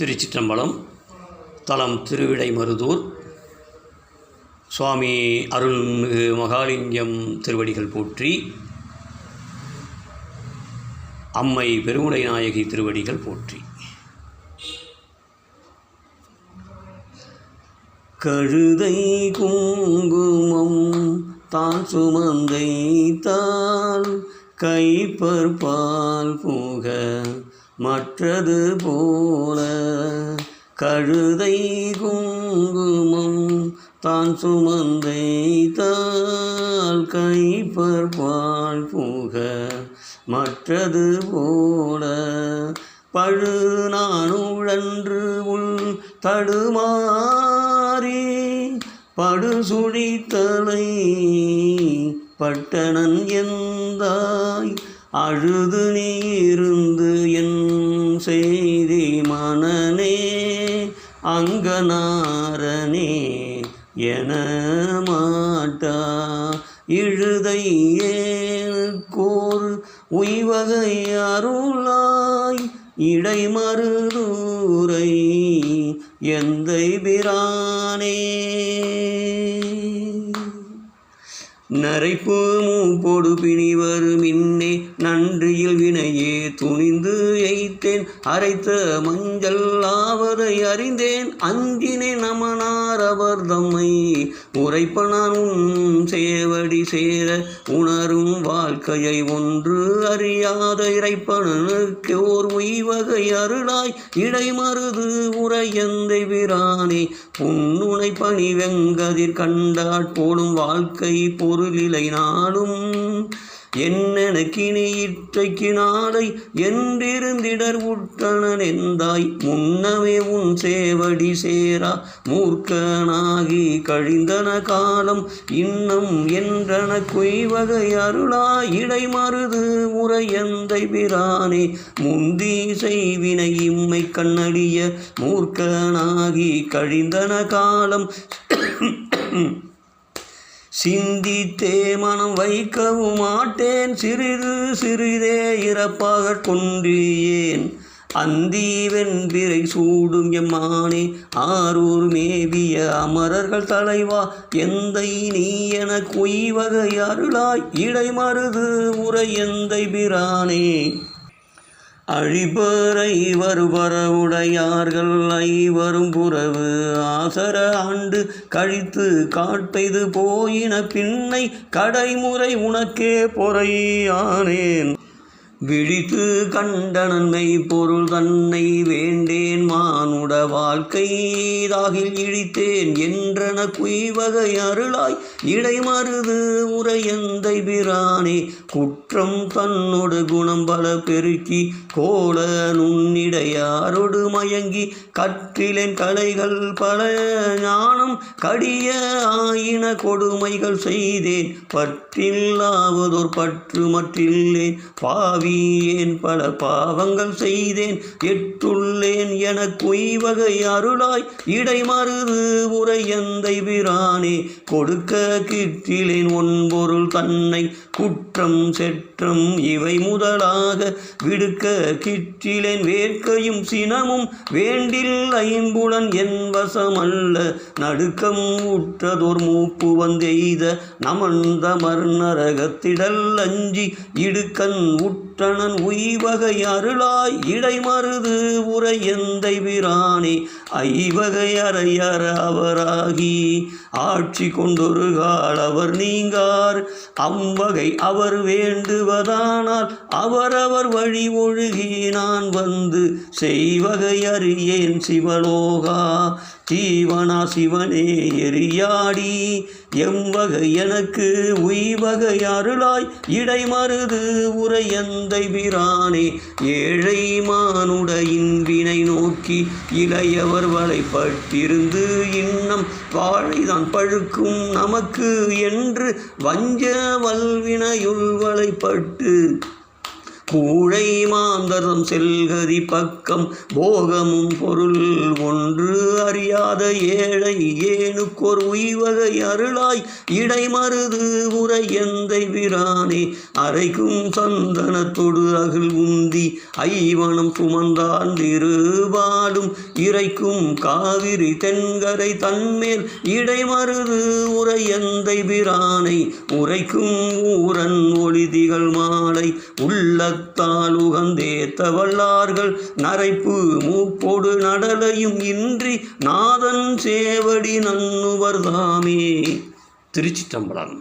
திருச்சிற்றம்பலம் தலம் திருவிடைமருதூர் சுவாமி அருள்மிகு மகாலிங்கம் திருவடிகள் போற்றி அம்மை பெருமுடை நாயகி திருவடிகள் போற்றி. கழுதை குங்குமம் தான் சுமந்தை தாள் கைப்பற்பால் புக மற்றது போல கழுதை குங்குமம் தான் சுமந்தை தாள் கைப்பற்பால் புக மற்றது போல பழு நானுழன்று உள் தடுமாறி படு சுழித்தலை பட்டணன் எந்தாய் அழுது நீருந்து என் செய்தி மனனே அங்கனாரனே என மாட்டா. இழுதை ஏனுக்கோர் உய்வகை அருளாய் இடைமருதூரை எந்தை பிரானே. நரைப்பு மூப்பொடு வரும் இன்னே நன்றியில் வினையே துணிந்து எய்த்தேன். அரைத்த மஞ்சள் ஆவதை அறிந்தேன். அஞ்சினை நமனார் அவர் தம்மை உரைப்பனான். உன் சேவடி சேர உணரும் வாழ்க்கையை ஒன்று அறியாத இறைப்பனனுக்கு ஓர் உய்வகை அருளாய். இடைமருது உரையந்தை விரானே புன்னுனை பணி வெங்கதிர் கண்டாட் போடும் வாழ்க்கை போ நாளும் என்னெனக்கினி இற்றைக்கு நாளை என்றிருந்திடர் உட்டணன் எந்தாய் முன்னமே உன் சேவடி சேரா மூர்க்கனாகி கழிந்தன காலம் இன்னும் என்றன குய்வகை அருளாய் இடைமருது உரையந்தை பிரானே. முந்தி செய்வினை இம்மை கண்ணடிய மூர்க்கனாகி கழிந்தன காலம் சிந்தித்தே மனம் வைக்கவும் மாட்டேன். சிறிது சிறிதே இறப்பாக கொண்டியேன் அந்தி சூடும் எம்மானே ஆரூர் மேவிய அமரர்கள் தலைவா எந்தை நீ என குய்வகை அருளாய் இடைமருது உரை எந்தை பிரானே. அழிபறை வருபரவுடையார்கள் ஐவரும் புறவு. ஆசர ஆண்டு கழித்து காட்பெய்து போயின பின்னை கடைமுறை உனக்கே பொறையானேன். விழித்து கண்டனன்மை பொருள் தன்னை வேண்டேன் மானுட வாழ்க்கை தாகில் இழித்தேன் என்றன குய்வகை அருளாய் இடைமருது உரையந்தை பிரானே குற்றம் தன்னோடு குணம் பல பெருக்கி கோல நுண்ணிடையாரோடு மயங்கி கற்றிலேன் கலைகள் பல ஞானம் கடிய ஆயின கொடுமைகள் செய்தேன். பற்றில்லாவதோர் பற்று மற்றில்லேன் பாவி ஏன் பல பாவங்கள் செய்தேன். எட்டுள்ளேன் என குய்வகை அருளாய். இடைமருது உரையந்தை பிரானே கொடுக்க கிட்டிலேன் ஒன்பொருள் தன்னை. குற்றம் செற்றம் இவை முதலாக. விடுக்க கிற்றிலேன் வேட்கையும் சினமும். வேண்டில் ஐம்புலன் என் வசமல்ல. நடுக்கம் உற்றதோர் மூப்பு வந்தெய்த. நமந்த மர்நரகத்திடல் அஞ்சி. இடுக்கண் உற்றனன் உய்வகை அருளாய் இடைமருது உரை எந்தை பிரானே ஐவகை அறையற அவராகி ஆட்சி கொண்டொரு கால் அவர் நீங்கார். அவ்வகை அவர் வேண்டுவதானால் அவரவர் வழி ஒழுகி நான் வந்து செய்வகை அறியேன் சிவலோகா. ஜீவனா சிவனே எரியாடி எவ்வகை எனக்கு உய்வகை அருளாய். இடைமருது உரையந்தை பிரானே ஏழை மானுட இன்பினை நோக்கி இளையவர் வலைப்பட்டிருந்து இன்னம் வாழைதான் பழுக்கும் நமக்கு என்று வஞ்ச வல்வினையுள் வலைப்பட்டு பூழை மாந்தரம் செல்கதி பக்கம் போகமும் பொருள் ஒன்று அறியாத ஏழை ஏனுக்கொரு உய்வகை அருளாய் இடைமருது உரை எந்தை பிரானே அரைக்கும் சந்தனத்தொடு அகில் உந்தி ஐவனம் சுமந்தான் திருவாடும். இறைக்கும் காவிரி தென்கரை தன்மேல் இடைமருது உரை எந்தை பிரானை உரைக்கும் ஊரன் ஒளிதிகள் மாலை உள்ளத்தால் உகந்தேத்த வல்லார்கள் நரைப்பு மூப்பொடு நடலையும் இன்றி நாதன் சேவடி நன்னுவர் தாமே. திருச்சிற்றம்பலம்.